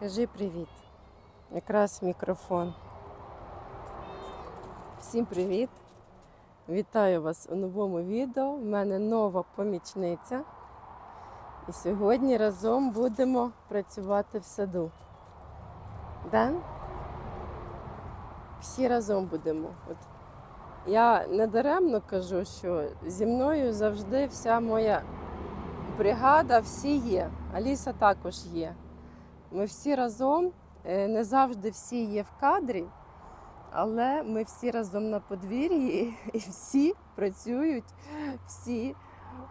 Кажи привіт. Якраз мікрофон. Всім привіт! Вітаю вас у новому відео. У мене нова помічниця. І сьогодні разом будемо працювати в саду. Ден? Всі разом будемо. От. Я недаремно кажу, що зі мною завжди вся моя бригада, всі є. Аліса також є. Ми всі разом, е, не завжди всі є в кадрі, але ми всі разом на подвір'ї і всі працюють, всі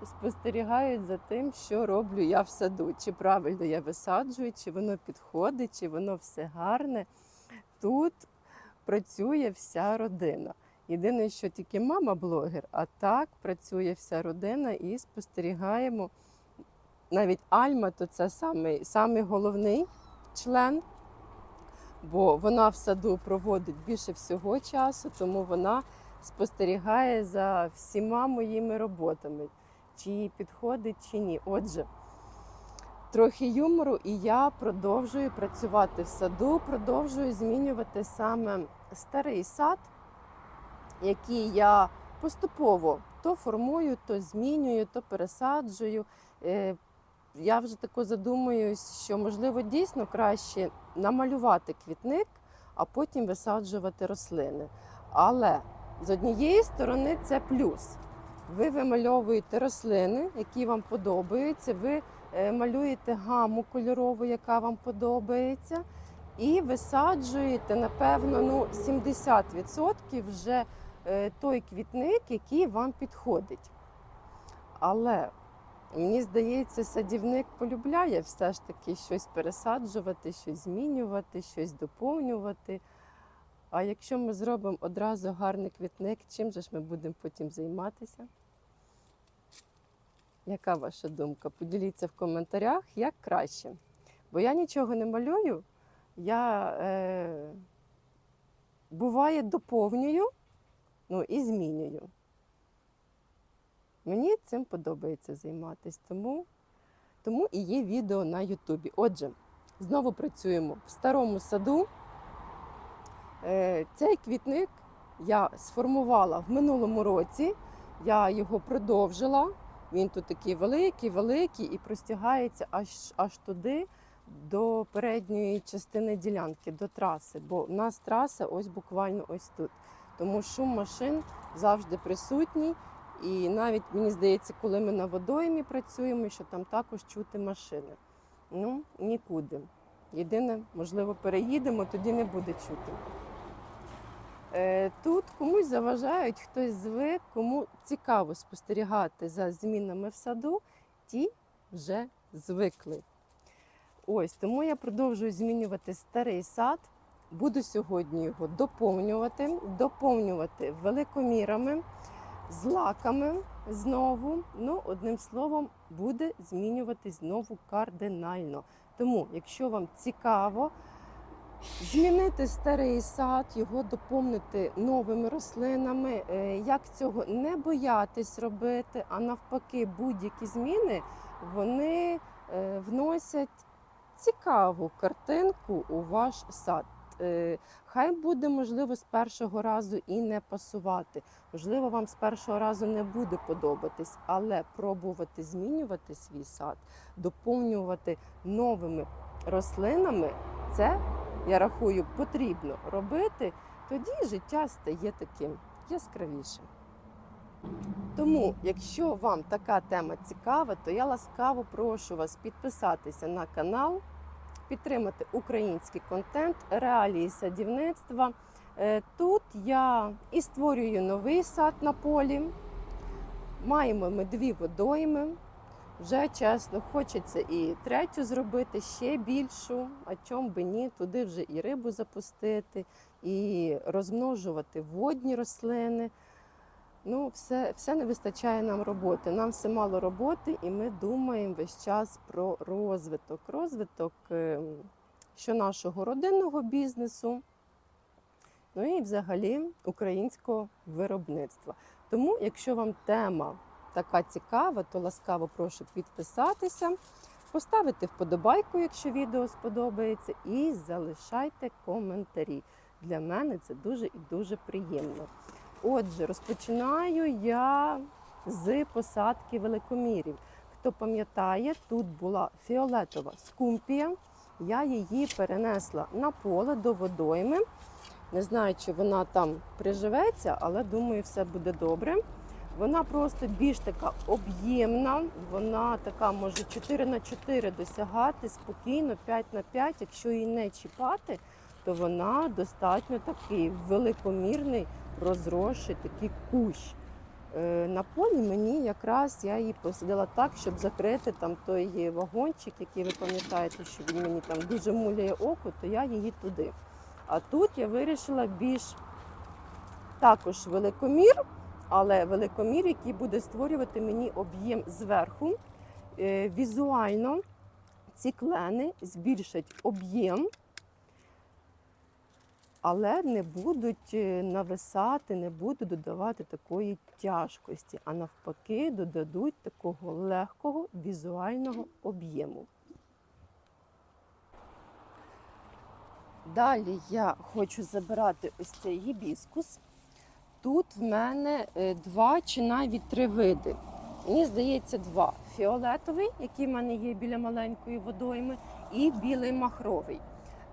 спостерігають за тим, що роблю я в саду. Чи правильно я висаджую, чи воно підходить, чи воно все гарне. Тут працює вся родина. Єдине, що тільки мама блогер, а так працює вся родина і спостерігаємо. Навіть Альма то це самий, самий головний член, бо вона в саду проводить більше всього часу, тому вона спостерігає за всіма моїми роботами, чи їй підходить, чи ні. Отже, трохи юмору, і я продовжую працювати в саду, продовжую змінювати саме старий сад, який я поступово то формую, то змінюю, то пересаджую. Я вже тако задумуюсь, що можливо дійсно краще намалювати квітник, а потім висаджувати рослини. Але з однієї сторони це плюс. Ви вимальовуєте рослини, які вам подобаються, ви е, малюєте гаму кольорову, яка вам подобається, і висаджуєте, напевно, ну, 70% вже е, той квітник, який вам підходить. Але Мені здається, садівник полюбляє все ж таки щось пересаджувати, щось змінювати, щось доповнювати. А якщо ми зробимо одразу гарний квітник, чим же ж ми будемо потім займатися? Яка ваша думка? Поділіться в коментарях, як краще. Бо я нічого не малюю, я е, буває доповнюю ну, і змінюю. Мені цим подобається займатися, тому, тому і є відео на Ютубі. Отже, знову працюємо в старому саду. Е, Цей квітник я сформувала в минулому році, я його продовжила. Він тут такий великий, великий і простягається аж, аж туди, до передньої частини ділянки, до траси. Бо в нас траса ось буквально ось тут. Тому шум машин завжди присутній. І навіть мені здається, коли ми на водоймі працюємо, що там також чути машини. Ну, нікуди. Єдине, можливо, переїдемо, тоді не буде чути. Е, Тут комусь заважають, хтось звик, кому цікаво спостерігати за змінами в саду, ті вже звикли. Ось тому я продовжую змінювати старий сад. Буду сьогодні його доповнювати, доповнювати великомірами злаками знову. Ну, одним словом, буде змінюватись знову кардинально. Тому, якщо вам цікаво змінити старий сад, його доповнити новими рослинами, е, як цього не боятись робити, а навпаки, будь-які зміни вони е, вносять цікаву картинку у ваш сад. Е, Хай буде, можливо, з першого разу і не пасувати. Можливо, вам з першого разу не буде подобатись, але пробувати змінювати свій сад, доповнювати новими рослинами, це, я рахую, потрібно робити. Тоді життя стає таким яскравішим. Тому, якщо вам така тема цікава, то я ласкаво прошу вас підписатися на канал підтримати український контент, реалії садівництва. Е, Тут я і створюю новий сад на полі. Маємо ми дві водойми. Вже чесно, хочеться і третю зробити ще більшу, а чом би ні, туди вже і рибу запустити, і розмножувати водні рослини. Ну, все, все не вистачає нам роботи. Нам все мало роботи, і ми думаємо весь час про розвиток. Розвиток е, що нашого родинного бізнесу, ну і взагалі українського виробництва. Тому, якщо вам тема така цікава, то ласкаво прошу підписатися. поставити вподобайку, якщо відео сподобається, і залишайте коментарі. Для мене це дуже і дуже приємно. Отже, розпочинаю я з посадки великомірів. Хто пам'ятає, тут була фіолетова скумпія. Я її перенесла на поле до водойми. Не знаю, чи вона там приживеться, але думаю, все буде добре. Вона просто більш така об'ємна, вона така може 4 на 4 досягати спокійно, 5 на 5. Якщо її не чіпати, то вона достатньо такий великомірний, розросший такий кущ. Е, На полі мені якраз я її посадила так, щоб закрити там той вагончик, який ви пам'ятаєте, що він мені там дуже муляє око, то я її туди. А тут я вирішила більш також великомір, але великомір, який буде створювати мені об'єм зверху. Е, Візуально ці клени збільшать об'єм, але не будуть е, нависати, не будуть додавати такої тяжкості, а навпаки, додадуть такого легкого візуального об'єму. Далі я хочу забирати ось цей гібіскус. Тут в мене е, два чи навіть три види. Мені здається, два: фіолетовий, який в мене є біля маленької водойми, і білий махровий.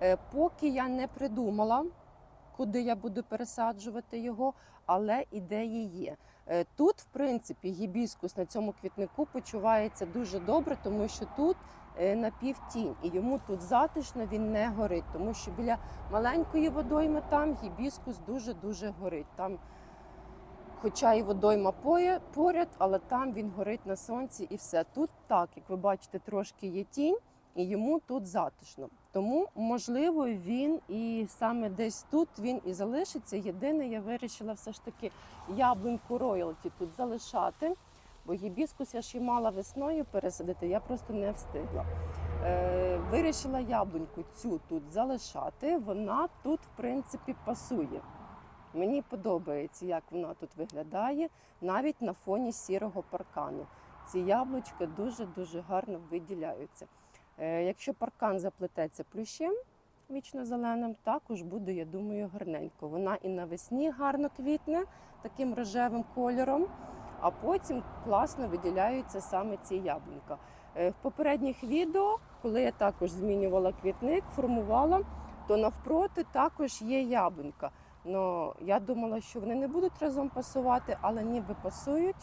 Е, Поки я не придумала, куди я буду пересаджувати його, але ідеї є. Е, Тут, в принципі, гібіскус на цьому квітнику почувається дуже добре, тому що тут е, напівтінь, і йому тут затишно він не горить, тому що біля маленької водойми там гібіскус дуже-дуже горить. Там, хоча і водойма поряд, але там він горить на сонці і все. Тут так, як ви бачите, трошки є тінь, і йому тут затишно. Тому, можливо, він і саме десь тут він і залишиться. Єдине, я вирішила все ж таки яблуньку роялті тут залишати, бо гібіскус я й мала весною пересадити, я просто не встигла. Е, вирішила яблуньку цю тут залишати. Вона тут, в принципі, пасує. Мені подобається, як вона тут виглядає, навіть на фоні сірого паркану. Ці яблучка дуже-дуже гарно виділяються. Е, Якщо паркан заплететься плющем вічно-зеленим, також буде, я думаю, гарненько. Вона і навесні гарно квітне таким рожевим кольором, а потім класно виділяються саме ці яблунька. Е, В попередніх відео, коли я також змінювала квітник, формувала, то навпроти також є яблунька. Ну, я думала, що вони не будуть разом пасувати, але ніби пасують,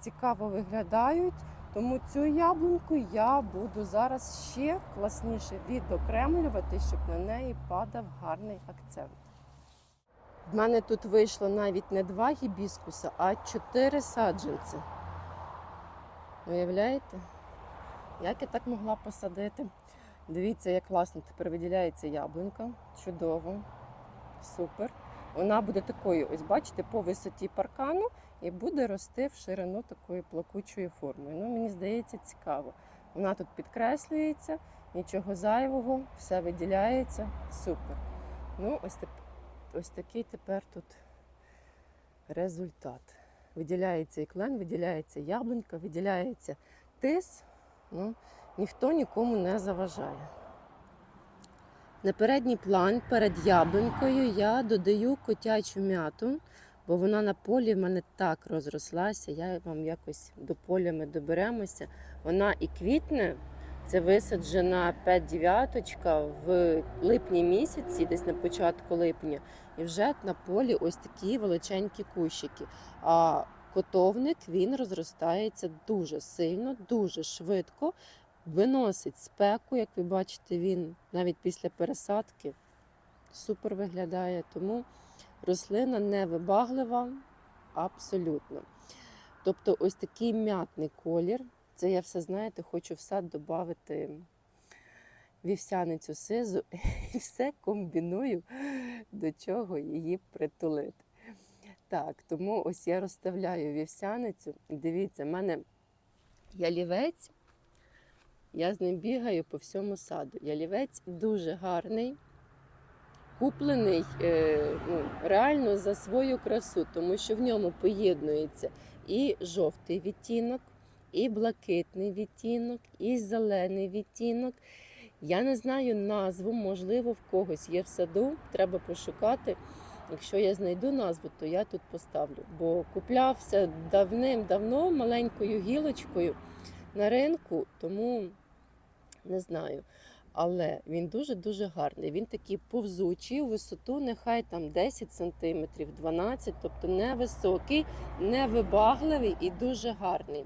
цікаво виглядають. Тому цю яблуньку я буду зараз ще класніше відокремлювати, щоб на неї падав гарний акцент. В мене тут вийшло навіть не два гібіскуса, а чотири саджанці. Уявляєте? Як я так могла посадити? Дивіться, як класно тепер виділяється яблунька. Чудово, супер. Вона буде такою, ось бачите, по висоті паркану і буде рости в ширину такої плакучої форми. Ну, мені здається, цікаво. Вона тут підкреслюється, нічого зайвого, все виділяється. Супер. Ну, ось, ось такий тепер тут результат. Виділяється і клен, виділяється яблунька, виділяється тис. Ну, ніхто нікому не заважає. На передній план перед яблунькою я додаю котячу м'яту, бо вона на полі в мене так розрослася. Я вам якось до поля ми доберемося. Вона і квітне. Це висаджена 5 дев'яточка в липні місяці, десь на початку липня, і вже на полі ось такі величенькі кущики. А котовник він розростається дуже сильно, дуже швидко, виносить спеку, як ви бачите, він навіть після пересадки супер виглядає. Тому рослина невибаглива абсолютно. Тобто, ось такий м'ятний колір. Це я все, знаєте, хочу в сад додати вівсяницю сизу і все комбіную, до чого її притулити. Так, тому ось я розставляю вівсяницю. Дивіться, в мене ялівець, я з ним бігаю по всьому саду. Ялівець дуже гарний, куплений е, ну, реально за свою красу, тому що в ньому поєднується і жовтий відтінок, і блакитний відтінок, і зелений відтінок. Я не знаю назву, можливо, в когось є в саду. Треба пошукати. Якщо я знайду назву, то я тут поставлю. Бо куплявся давним-давно маленькою гілочкою на ринку, тому не знаю. Але він дуже-дуже гарний. Він такий повзучий у висоту, нехай там 10 см, 12 тобто невисокий, невибагливий і дуже гарний.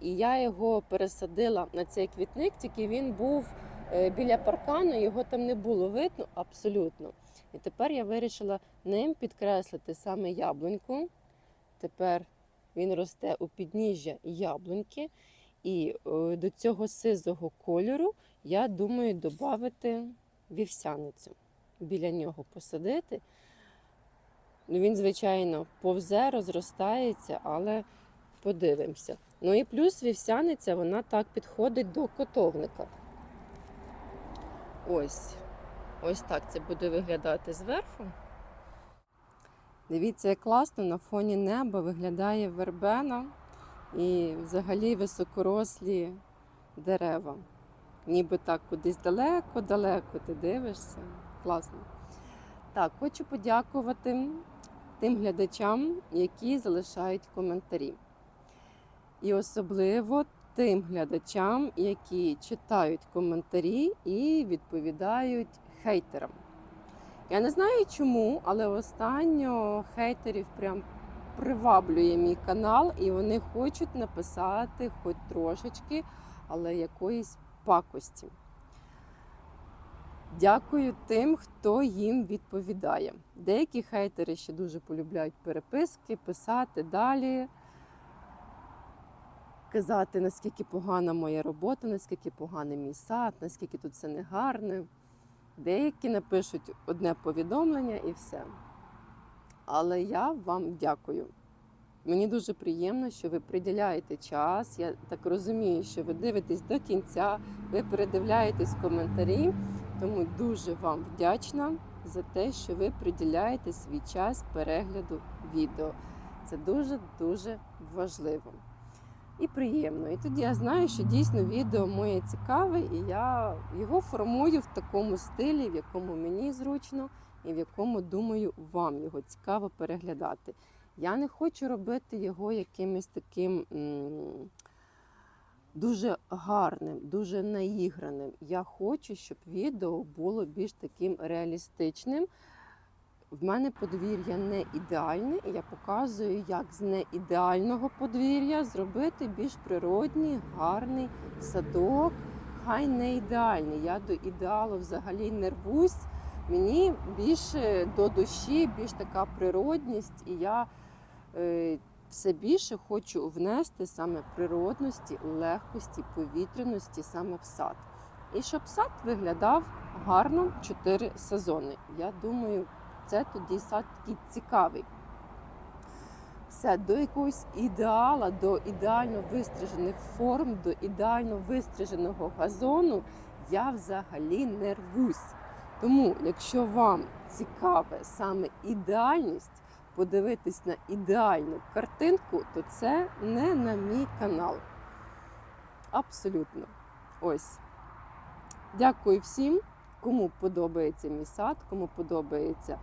І я його пересадила на цей квітник, тільки він був е, біля паркану, його там не було видно абсолютно. І тепер я вирішила ним підкреслити саме яблуньку. Тепер він росте у підніжжя яблуньки. І е, до цього сизого кольору я думаю додати вівсяницю. Біля нього посадити. Ну, Він, звичайно, повзе, розростається, але подивимося. Ну і плюс вівсяниця, вона так підходить до котовника. Ось. Ось так це буде виглядати зверху. Дивіться, як класно на фоні неба виглядає вербена і взагалі високорослі дерева. Ніби так кудись далеко-далеко ти дивишся. Класно. Так, хочу подякувати тим глядачам, які залишають коментарі. І особливо тим глядачам, які читають коментарі і відповідають хейтерам. Я не знаю чому, але останньо хейтерів прям приваблює мій канал, і вони хочуть написати хоч трошечки, але якоїсь пакості. Дякую тим, хто їм відповідає. Деякі хейтери ще дуже полюбляють переписки, писати далі, казати, наскільки погана моя робота, наскільки поганий мій сад, наскільки тут все негарне. Деякі напишуть одне повідомлення і все. Але я вам дякую. Мені дуже приємно, що ви приділяєте час. Я так розумію, що ви дивитесь до кінця, ви передивляєтесь коментарі. Тому дуже вам вдячна за те, що ви приділяєте свій час перегляду відео. Це дуже-дуже важливо і приємно. І тоді я знаю, що дійсно відео моє цікаве, і я його формую в такому стилі, в якому мені зручно, і в якому, думаю, вам його цікаво переглядати. Я не хочу робити його якимось таким дуже гарним, дуже наіграним. Я хочу, щоб відео було більш таким реалістичним. В мене подвір'я не ідеальне, і я показую, як з неідеального подвір'я зробити більш природній, гарний садок. Хай не ідеальний. Я до ідеалу взагалі не рвусь. Мені більше до душі, більш така природність, і я е, все більше хочу внести саме природності, легкості, повітряності саме в сад. І щоб сад виглядав гарно 4 сезони. Я думаю, це тоді сад такий цікавий. Все, до якогось ідеала, до ідеально вистрижених форм, до ідеально вистриженого газону я взагалі не рвусь. Тому, якщо вам цікаве саме ідеальність, подивитись на ідеальну картинку, то це не на мій канал. Абсолютно. Ось. Дякую всім, кому подобається мій сад, кому подобається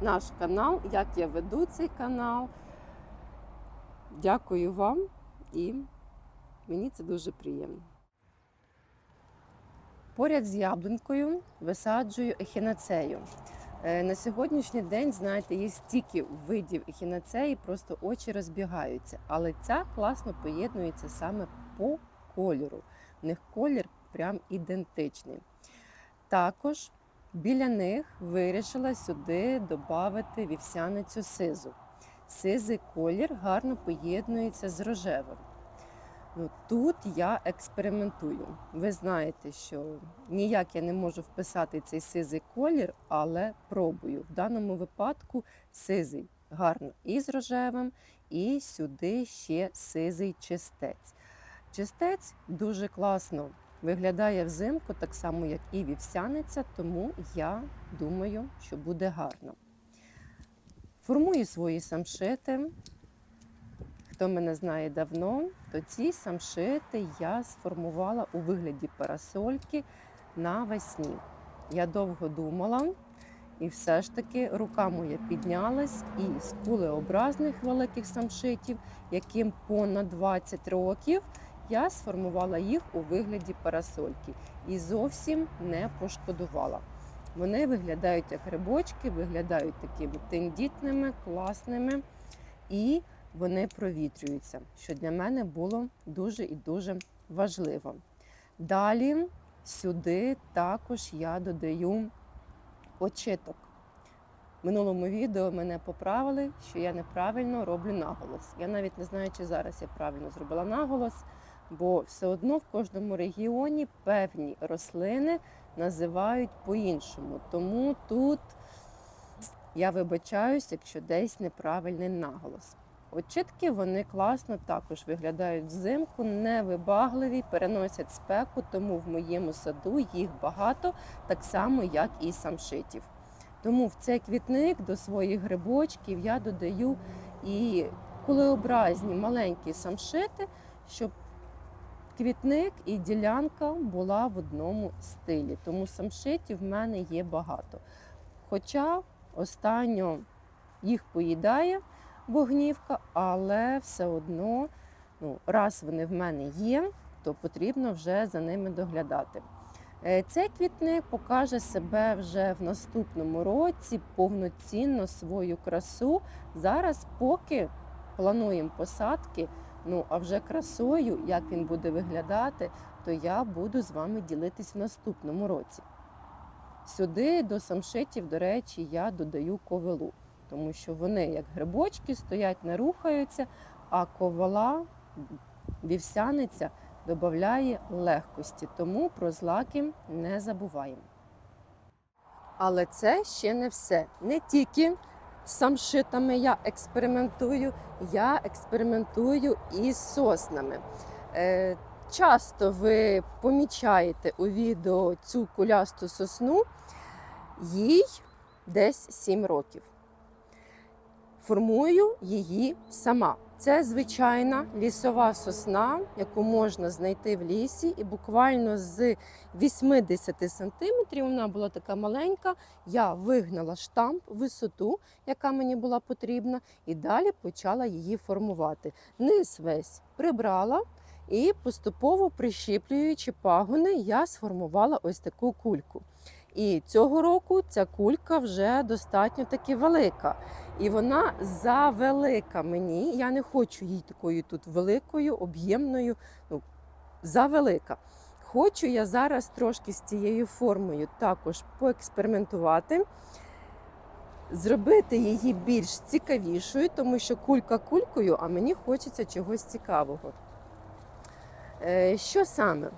наш канал, як я веду цей канал. Дякую вам і мені це дуже приємно. Поряд з яблунькою висаджую ехінацею. Е, На сьогоднішній день, знаєте, є стільки видів ехінацеї, просто очі розбігаються. Але ця класно поєднується саме по кольору. В них колір прям ідентичний. Також біля них вирішила сюди додати вівсяницю сизу. Сизий колір гарно поєднується з рожевим. Ну, тут я експериментую. Ви знаєте, що ніяк я не можу вписати цей сизий колір, але пробую. В даному випадку сизий гарно і з рожевим, і сюди ще сизий чистець. Чистець дуже класно виглядає взимку, так само, як і вівсяниця, тому я думаю, що буде гарно. Формую свої самшити. Хто мене знає давно, то ці самшити я сформувала у вигляді парасольки навесні. Я довго думала, і все ж таки рука моя піднялась, і з кулеобразних великих самшитів, яким понад 20 років, я сформувала їх у вигляді парасольки і зовсім не пошкодувала. Вони виглядають як грибочки, виглядають такими тендітними, класними і вони провітрюються, що для мене було дуже і дуже важливо. Далі сюди також я додаю очиток. В минулому відео мене поправили, що я неправильно роблю наголос. Я навіть не знаю, чи зараз я правильно зробила наголос, бо все одно в кожному регіоні певні рослини називають по-іншому. Тому тут я вибачаюсь, якщо десь неправильний наголос. Очітки вони класно також виглядають взимку, невибагливі, переносять спеку, тому в моєму саду їх багато, так само, як і самшитів. Тому в цей квітник до своїх грибочків я додаю і кулеобразні маленькі самшити, щоб квітник і ділянка була в одному стилі. Тому самшитів в мене є багато. Хоча останньо їх поїдає вогнівка, але все одно, ну, раз вони в мене є, то потрібно вже за ними доглядати. Е, Цей квітник покаже себе вже в наступному році повноцінно свою красу. Зараз, поки плануємо посадки, ну а вже красою, як він буде виглядати, то я буду з вами ділитись в наступному році. Сюди до самшитів, до речі, я додаю ковилу, тому що вони, як грибочки, стоять, не рухаються, а ковала, вівсяниця додає легкості, тому про злаки не забуваємо. Але це ще не все. Не тільки самшитами я експериментую, я експериментую і соснами. Е, Часто ви помічаєте у відео цю кулясту сосну, їй десь 7 років. Формую її сама. Це звичайна лісова сосна, яку можна знайти в лісі, і буквально з 80 сантиметрів вона була така маленька. Я вигнала штамп, висоту, яка мені була потрібна, і далі почала її формувати. Низ весь прибрала. І поступово прищіплюючи пагони, я сформувала ось таку кульку. І цього року ця кулька вже достатньо таки велика. І вона завелика мені. Я не хочу її такою тут великою, об'ємною, ну, завелика. Хочу я зараз трошки з цією формою також поекспериментувати, зробити її більш цікавішою, тому що кулька кулькою, а мені хочеться чогось цікавого. Е, Що саме?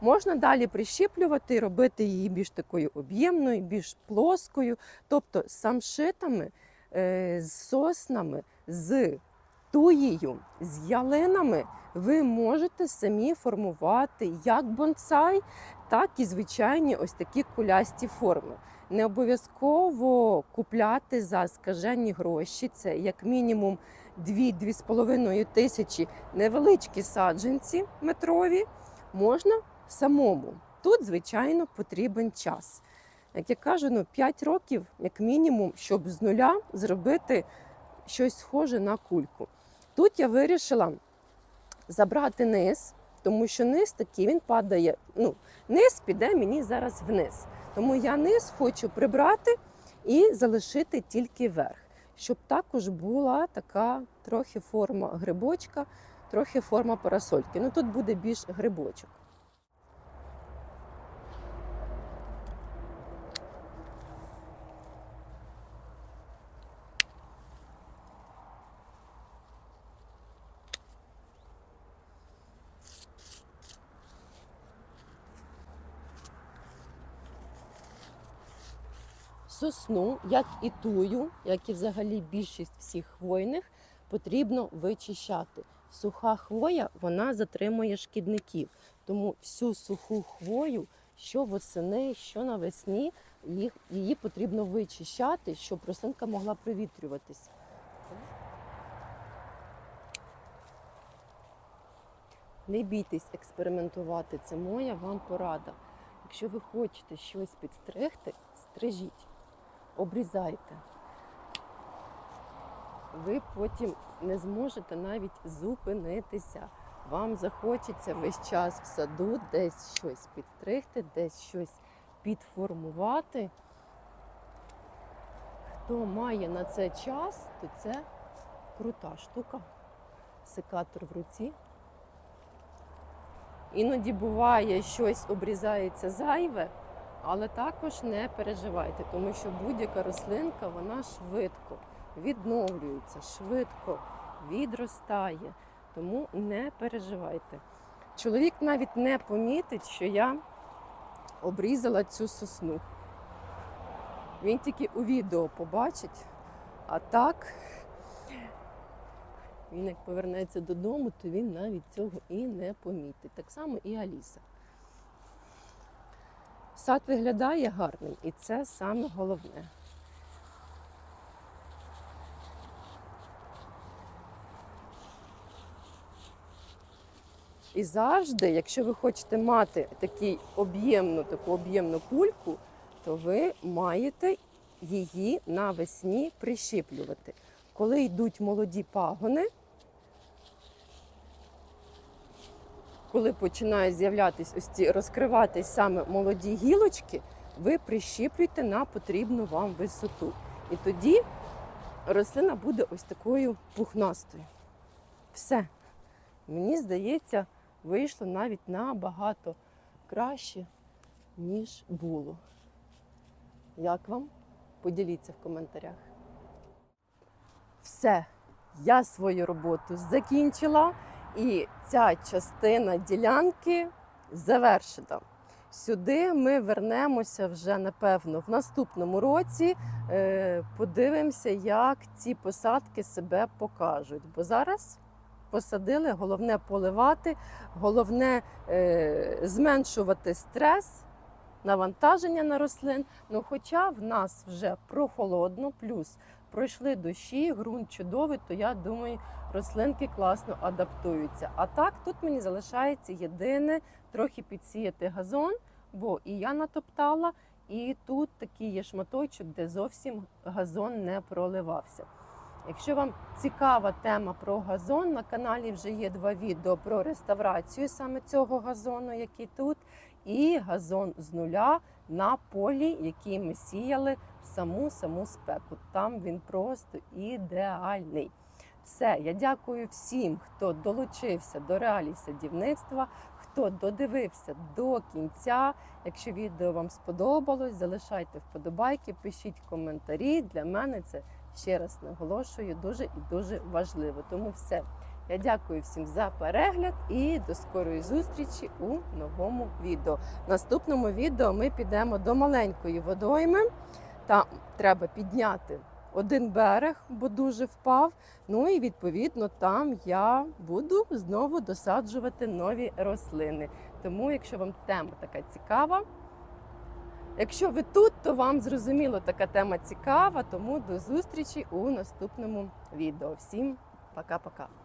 Можна далі прищіплювати, робити її більш такою об'ємною, більш плоскою, тобто з самшитами, е, з соснами, з туєю, з ялинами ви можете самі формувати як бонсай, так і звичайні ось такі кулясті форми. Не обов'язково купляти за скажені гроші. Це як мінімум 2-2,5 тисячі невеличкі саджанці метрові. Можна самому. Тут, звичайно, потрібен час. Як я кажу, ну 5 років, як мінімум, щоб з нуля зробити щось схоже на кульку. Тут я вирішила забрати низ, тому що низ такий він падає. Ну, низ піде мені зараз вниз. Тому я низ хочу прибрати і залишити тільки верх, щоб також була така трохи форма грибочка, трохи форма парасольки. Ну тут буде більш грибочок. Сосну, як і тую, як і взагалі більшість всіх хвойних, потрібно вичищати. Суха хвоя вона затримує шкідників. Тому всю суху хвою, що восени, що навесні, їх, її потрібно вичищати, щоб рослинка могла провітрюватись. Не бійтесь експериментувати, це моя вам порада. Якщо ви хочете щось підстригти, стрижіть, обрізайте. Ви потім не зможете навіть зупинитися. Вам захочеться весь час в саду десь щось підстригти, десь щось підформувати. Хто має на це час, то це крута штука. Секатор в руці. Іноді буває, щось обрізається зайве, але також не переживайте, тому що будь-яка рослинка вона швидко відновлюється, швидко відростає. Тому не переживайте. Чоловік навіть не помітить, що я обрізала цю сосну. Він тільки у відео побачить, а так він як повернеться додому, то він навіть цього і не помітить. Так само і Аліса. Сад виглядає гарним, і це саме головне. І завжди, якщо ви хочете мати такий об'ємну, таку об'ємну кульку, то ви маєте її навесні прищіплювати. Коли йдуть молоді пагони, коли починають з'являтися ось ці розкриватись саме молоді гілочки, ви прищіплюєте на потрібну вам висоту. І тоді рослина буде ось такою пухнастою. Все. Мені здається, вийшло навіть набагато краще, ніж було. Як вам? Поділіться в коментарях. Все, я свою роботу закінчила, і ця частина ділянки завершена. Сюди ми вернемося вже, напевно, в наступному році. Е, Подивимося, як ці посадки себе покажуть. Бо зараз посадили, головне поливати, головне е, зменшувати стрес, навантаження на рослин. Ну, хоча в нас вже прохолодно, плюс пройшли дощі, ґрунт чудовий, то я думаю, рослинки класно адаптуються. А так тут мені залишається єдине трохи підсіяти газон, бо і я натоптала, і тут такий є шматочок, де зовсім газон не проливався. Якщо вам цікава тема про газон, на каналі вже є два відео про реставрацію саме цього газону, який тут, і газон з нуля на полі, який ми сіяли в саму саму спеку. Там він просто ідеальний. Все, я дякую всім, хто долучився до реалій садівництва, хто додивився до кінця. Якщо відео вам сподобалось, залишайте вподобайки, пишіть коментарі. Для мене це ще раз наголошую дуже і дуже важливо. Тому все. Я дякую всім за перегляд і до скорої зустрічі у новому відео. В наступному відео ми підемо до маленької водойми. Там треба підняти один берег, бо дуже впав. Ну і відповідно там я буду знову досаджувати нові рослини. Тому, якщо вам тема така цікава, якщо ви тут, то вам зрозуміло така тема цікава. Тому до зустрічі у наступному відео. Всім пока-пока.